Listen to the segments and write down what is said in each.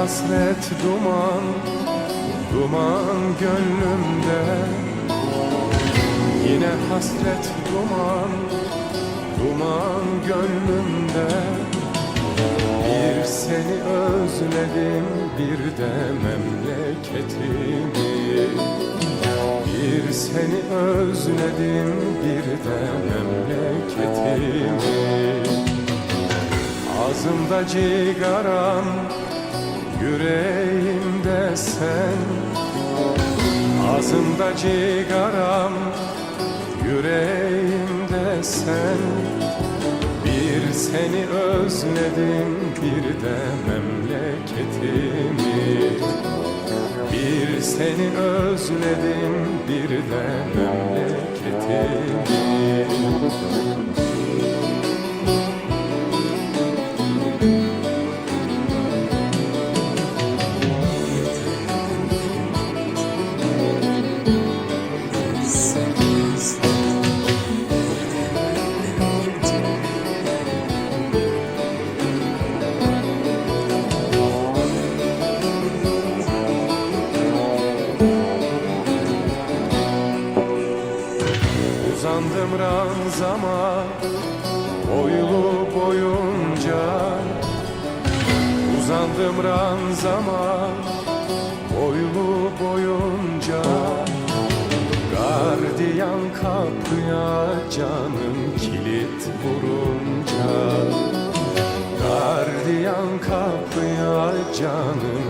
hasret duman, duman gönlümde. Yine hasret duman, duman gönlümde. Bir seni özledim, bir de memleketimi. Bir seni özledim, bir de memleketimi. Ağzımda cigaram, yüreğimde sen. Ağzımda cigaram, yüreğimde sen. Bir seni özledim, bir de memleketimi. Bir seni özledim, bir de memleketimi Uzandım ranzama boylu boyunca. Uzandım ranzama boylu boyunca. Gardiyan kapıya canım kilit vurunca. Gardiyan kapıya canım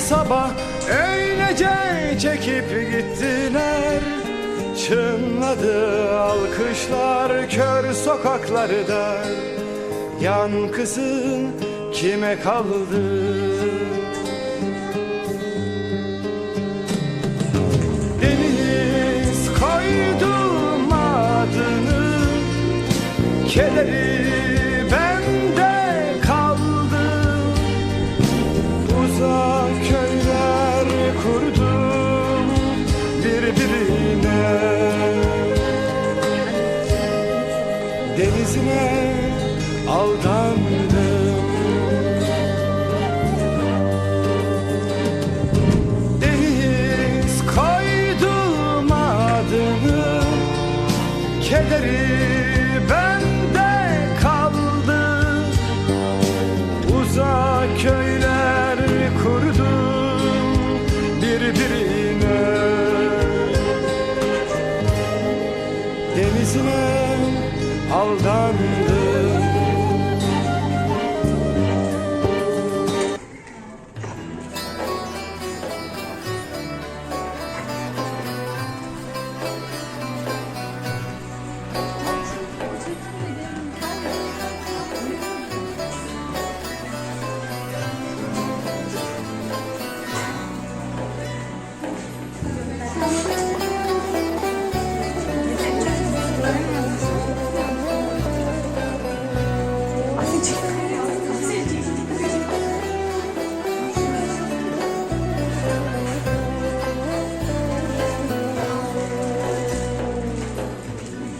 Sabah öylece çekip gittiler Çınladı alkışlar kör sokaklarda Yankısı kime kaldı? Deniz koydum adını Kederi aldandım. Deniz koydum adını Kederi bende kaldı. Uzak köyler kurdum birbirine. Denizine aldandım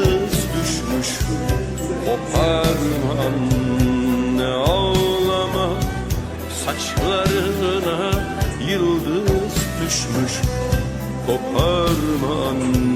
yıldız düşmüş Koparma anne ağlama Saçlarına yıldız düşmüş Koparma anne